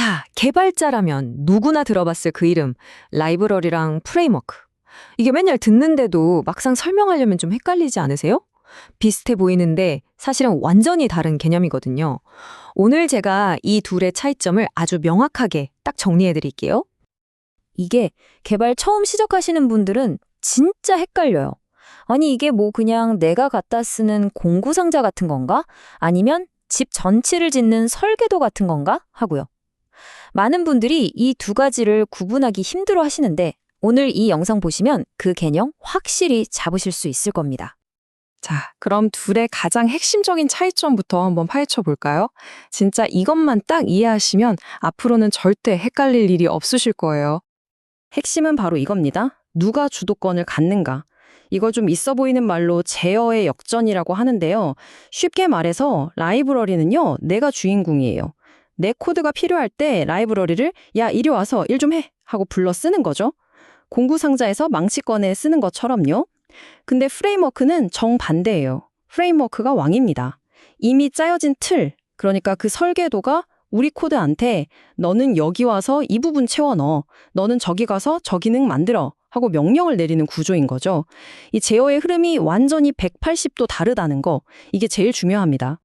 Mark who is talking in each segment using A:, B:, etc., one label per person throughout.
A: 자, 개발자라면 누구나 들어봤을 그 이름, 라이브러리랑 프레임워크. 이게 맨날 듣는데도 막상 설명하려면 좀 헷갈리지 않으세요? 비슷해 보이는데 사실은 완전히 다른 개념이거든요. 오늘 제가 이 둘의 차이점을 아주 명확하게 딱 정리해 드릴게요.
B: 이게 개발 처음 시작하시는 분들은 진짜 헷갈려요. 아니, 이게 뭐 그냥 내가 갖다 쓰는 공구상자 같은 건가? 아니면 집 전체를 짓는 설계도 같은 건가? 하고요. 많은 분들이 이 두 가지를 구분하기 힘들어 하시는데 오늘 이 영상 보시면 그 개념 확실히 잡으실 수 있을 겁니다.
C: 자, 그럼 둘의 가장 핵심적인 차이점부터 한번 파헤쳐 볼까요? 진짜 이것만 딱 이해하시면 앞으로는 절대 헷갈릴 일이 없으실 거예요. 핵심은 바로 이겁니다. 누가 주도권을 갖는가. 이걸 좀 있어 보이는 말로 제어의 역전이라고 하는데요. 쉽게 말해서 라이브러리는요, 내가 주인공이에요. 내 코드가 필요할 때 라이브러리를 야, 이리 와서 일 좀 해! 하고 불러 쓰는 거죠. 공구 상자에서 망치권에 쓰는 것처럼요. 근데 프레임워크는 정반대예요. 프레임워크가 왕입니다. 이미 짜여진 틀, 그러니까 그 설계도가 우리 코드한테 너는 여기 와서 이 부분 채워 넣어, 너는 저기 가서 저 기능 만들어 하고 명령을 내리는 구조인 거죠. 이 제어의 흐름이 완전히 180도 다르다는 거, 이게 제일 중요합니다.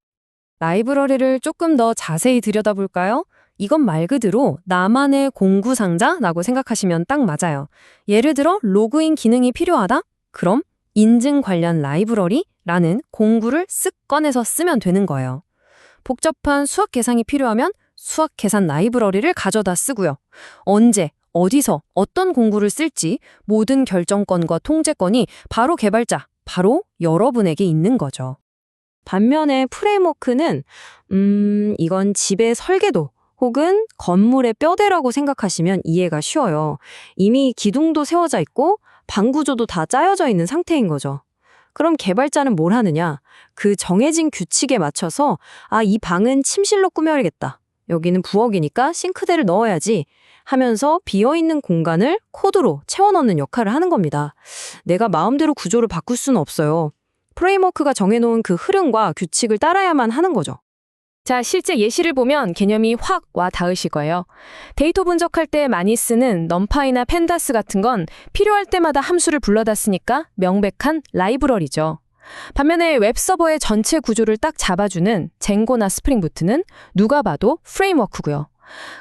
B: 라이브러리를 조금 더 자세히 들여다볼까요? 이건 말 그대로 나만의 공구 상자라고 생각하시면 딱 맞아요. 예를 들어 로그인 기능이 필요하다? 그럼 인증 관련 라이브러리라는 공구를 쓱 꺼내서 쓰면 되는 거예요. 복잡한 수학 계산이 필요하면 수학 계산 라이브러리를 가져다 쓰고요. 언제, 어디서, 어떤 공구를 쓸지 모든 결정권과 통제권이 바로 개발자, 바로 여러분에게 있는 거죠.
A: 반면에 프레임워크는 음, 이건 집의 설계도 혹은 건물의 뼈대라고 생각하시면 이해가 쉬워요. 이미 기둥도 세워져 있고 방 구조도 다 짜여져 있는 상태인 거죠. 그럼 개발자는 뭘 하느냐? 그 정해진 규칙에 맞춰서 아, 이 방은 침실로 꾸며야겠다. 여기는 부엌이니까 싱크대를 넣어야지 하면서 비어있는 공간을 코드로 채워넣는 역할을 하는 겁니다. 내가 마음대로 구조를 바꿀 수는 없어요. 프레임워크가 정해놓은 그 흐름과 규칙을 따라야만 하는 거죠.
D: 자, 실제 예시를 보면 개념이 확 와 닿으실 거예요. 데이터 분석할 때 많이 쓰는 넘파이나 펜다스 같은 건 필요할 때마다 함수를 불러다 쓰니까 명백한 라이브러리죠. 반면에 웹서버의 전체 구조를 딱 잡아주는 쟁고나 스프링부트는 누가 봐도 프레임워크고요.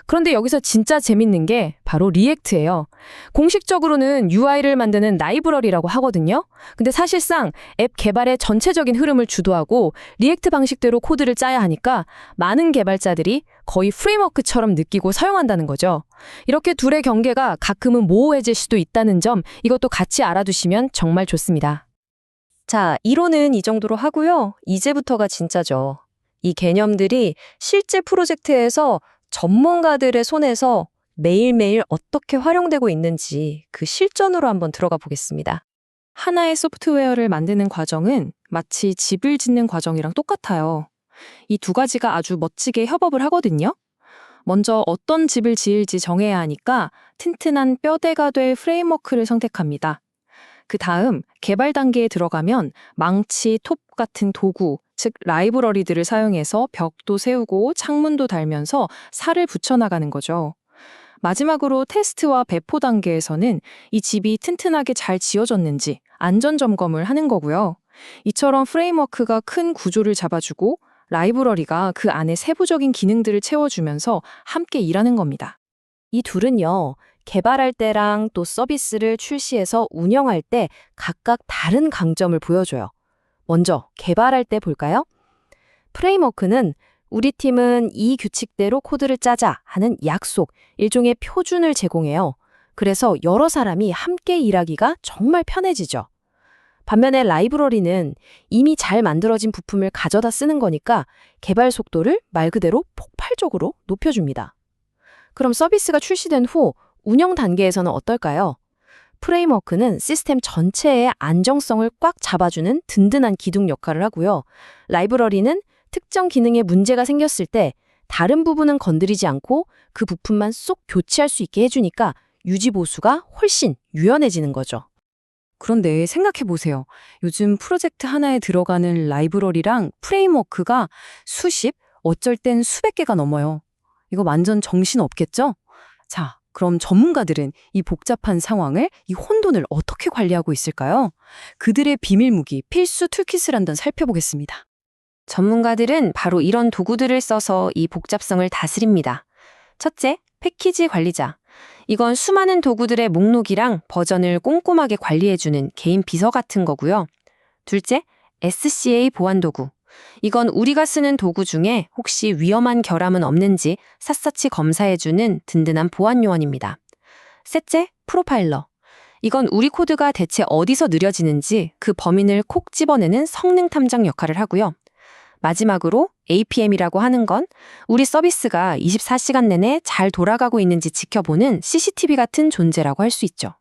D: 그런데 여기서 진짜 재밌는 게 바로 리액트예요. 공식적으로는 UI를 만드는 라이브러리라고 하거든요. 근데 사실상 앱 개발의 전체적인 흐름을 주도하고 리액트 방식대로 코드를 짜야 하니까 많은 개발자들이 거의 프레임워크처럼 느끼고 사용한다는 거죠. 이렇게 둘의 경계가 가끔은 모호해질 수도 있다는 점 이것도 같이 알아두시면 정말 좋습니다.
A: 자, 이론은 이 정도로 하고요. 이제부터가 진짜죠. 이 개념들이 실제 프로젝트에서 전문가들의 손에서 매일매일 어떻게 활용되고 있는지 그 실전으로 한번 들어가 보겠습니다.
C: 하나의 소프트웨어를 만드는 과정은 마치 집을 짓는 과정이랑 똑같아요. 이 두 가지가 아주 멋지게 협업을 하거든요. 먼저 어떤 집을 지을지 정해야 하니까 튼튼한 뼈대가 될 프레임워크를 선택합니다. 그 다음 개발 단계에 들어가면 망치, 톱 같은 도구, 즉 라이브러리들을 사용해서 벽도 세우고 창문도 달면서 살을 붙여나가는 거죠. 마지막으로 테스트와 배포 단계에서는 이 집이 튼튼하게 잘 지어졌는지 안전 점검을 하는 거고요. 이처럼 프레임워크가 큰 구조를 잡아주고 라이브러리가 그 안에 세부적인 기능들을 채워주면서 함께 일하는 겁니다.
B: 이 둘은요, 개발할 때랑 또 서비스를 출시해서 운영할 때 각각 다른 강점을 보여줘요. 먼저 개발할 때 볼까요? 프레임워크는 우리 팀은 이 규칙대로 코드를 짜자 하는 약속, 일종의 표준을 제공해요. 그래서 여러 사람이 함께 일하기가 정말 편해지죠. 반면에 라이브러리는 이미 잘 만들어진 부품을 가져다 쓰는 거니까 개발 속도를 말 그대로 폭발적으로 높여줍니다. 그럼 서비스가 출시된 후 운영 단계에서는 어떨까요? 프레임워크는 시스템 전체의 안정성을 꽉 잡아주는 든든한 기둥 역할을 하고요. 라이브러리는 특정 기능에 문제가 생겼을 때 다른 부분은 건드리지 않고 그 부품만 쏙 교체할 수 있게 해주니까 유지 보수가 훨씬 유연해지는 거죠.
C: 그런데 생각해 보세요. 요즘 프로젝트 하나에 들어가는 라이브러리랑 프레임워크가 수십, 어쩔 땐 수백 개가 넘어요.
B: 이거 완전 정신 없겠죠? 자, 그럼 전문가들은 이 복잡한 상황을, 이 혼돈을 어떻게 관리하고 있을까요? 그들의 비밀 무기, 필수 툴킷을 한번 살펴보겠습니다.
A: 전문가들은 바로 이런 도구들을 써서 이 복잡성을 다스립니다. 첫째, 패키지 관리자. 이건 수많은 도구들의 목록이랑 버전을 꼼꼼하게 관리해주는 개인 비서 같은 거고요. 둘째, SCA 보안 도구. 이건 우리가 쓰는 도구 중에 혹시 위험한 결함은 없는지 샅샅이 검사해주는 든든한 보안 요원입니다. 셋째, 프로파일러. 이건 우리 코드가 대체 어디서 느려지는지 그 범인을 콕 집어내는 성능 탐정 역할을 하고요. 마지막으로 APM이라고 하는 건 우리 서비스가 24시간 내내 잘 돌아가고 있는지 지켜보는 CCTV 같은 존재라고 할 수 있죠.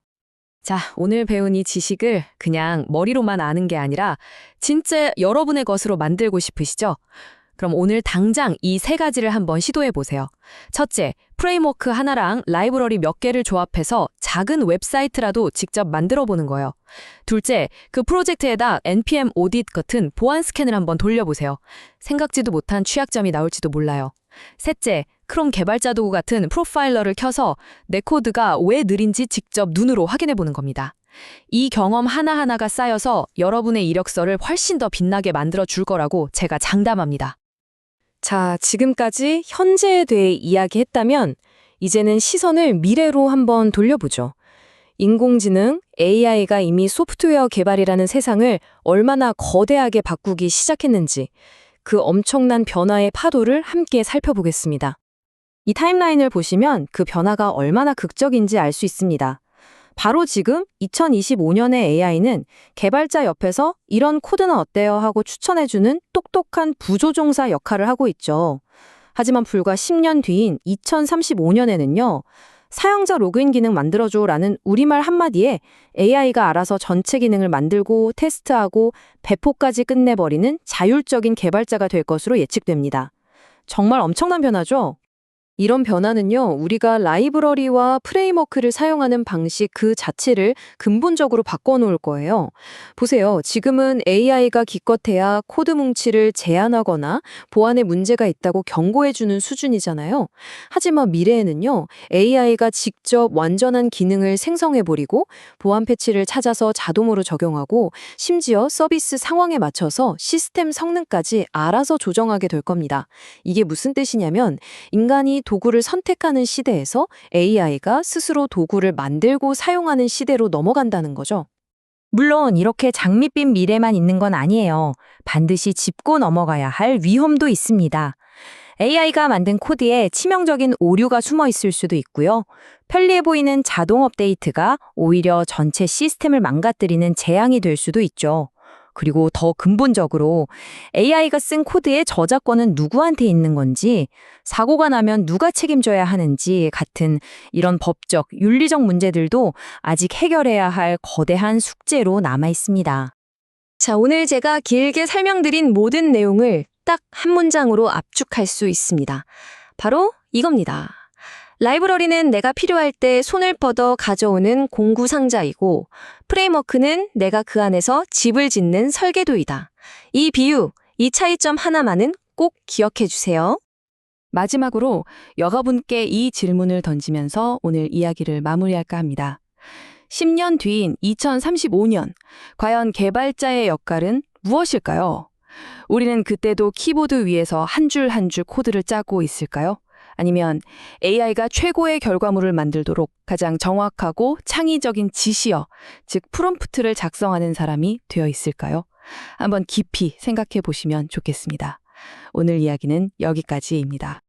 B: 자, 오늘 배운 이 지식을 그냥 머리로만 아는 게 아니라 진짜 여러분의 것으로 만들고 싶으시죠? 그럼 오늘 당장 이 세 가지를 한번 시도해 보세요. 첫째, 프레임워크 하나랑 라이브러리 몇 개를 조합해서 작은 웹사이트라도 직접 만들어 보는 거예요. 둘째, 그 프로젝트에다 npm 오딧 같은 보안 스캔을 한번 돌려보세요. 생각지도 못한 취약점이 나올지도 몰라요. 셋째, 크롬 개발자 도구 같은 프로파일러를 켜서 내 코드가 왜 느린지 직접 눈으로 확인해 보는 겁니다. 이 경험 하나하나가 쌓여서 여러분의 이력서를 훨씬 더 빛나게 만들어 줄 거라고 제가 장담합니다.
A: 자, 지금까지 현재에 대해 이야기했다면 이제는 시선을 미래로 한번 돌려보죠. 인공지능, AI가 이미 소프트웨어 개발이라는 세상을 얼마나 거대하게 바꾸기 시작했는지 그 엄청난 변화의 파도를 함께 살펴보겠습니다. 이 타임라인을 보시면 그 변화가 얼마나 극적인지 알 수 있습니다. 바로 지금 2025년의 AI는 개발자 옆에서 이런 코드는 어때요 하고 추천해주는 똑똑한 부조종사 역할을 하고 있죠. 하지만 불과 10년 뒤인 2035년에는요, 사용자 로그인 기능 만들어줘 라는 우리말 한마디에 AI가 알아서 전체 기능을 만들고 테스트하고 배포까지 끝내버리는 자율적인 개발자가 될 것으로 예측됩니다. 정말 엄청난 변화죠? 이런 변화는요, 우리가 라이브러리와 프레임워크를 사용하는 방식 그 자체를 근본적으로 바꿔놓을 거예요. 보세요. 지금은 AI가 기껏해야 코드 뭉치를 제한하거나 보안에 문제가 있다고 경고해주는 수준이잖아요. 하지만 미래에는요, AI가 직접 완전한 기능을 생성해버리고 보안 패치를 찾아서 자동으로 적용하고 심지어 서비스 상황에 맞춰서 시스템 성능까지 알아서 조정하게 될 겁니다. 이게 무슨 뜻이냐면 인간이 도구를 선택하는 시대에서 AI가 스스로 도구를 만들고 사용하는 시대로 넘어간다는 거죠. 물론 이렇게 장밋빛 미래만 있는 건 아니에요. 반드시 짚고 넘어가야 할 위험도 있습니다. AI가 만든 코드에 치명적인 오류가 숨어 있을 수도 있고요. 편리해 보이는 자동 업데이트가 오히려 전체 시스템을 망가뜨리는 재앙이 될 수도 있죠. 그리고 더 근본적으로 AI가 쓴 코드의 저작권은 누구한테 있는 건지, 사고가 나면 누가 책임져야 하는지 같은 이런 법적, 윤리적 문제들도 아직 해결해야 할 거대한 숙제로 남아 있습니다. 자, 오늘 제가 길게 설명드린 모든 내용을 딱 한 문장으로 압축할 수 있습니다. 바로 이겁니다. 라이브러리는 내가 필요할 때 손을 뻗어 가져오는 공구 상자이고 프레임워크는 내가 그 안에서 집을 짓는 설계도이다. 이 비유, 이 차이점 하나만은 꼭 기억해 주세요.
B: 마지막으로 여가분께 이 질문을 던지면서 오늘 이야기를 마무리할까 합니다. 10년 뒤인 2035년, 과연 개발자의 역할은 무엇일까요? 우리는 그때도 키보드 위에서 한 줄 한 줄 코드를 짜고 있을까요? 아니면 AI가 최고의 결과물을 만들도록 가장 정확하고 창의적인 지시어, 즉 프롬프트를 작성하는 사람이 되어 있을까요? 한번 깊이 생각해 보시면 좋겠습니다. 오늘 이야기는 여기까지입니다.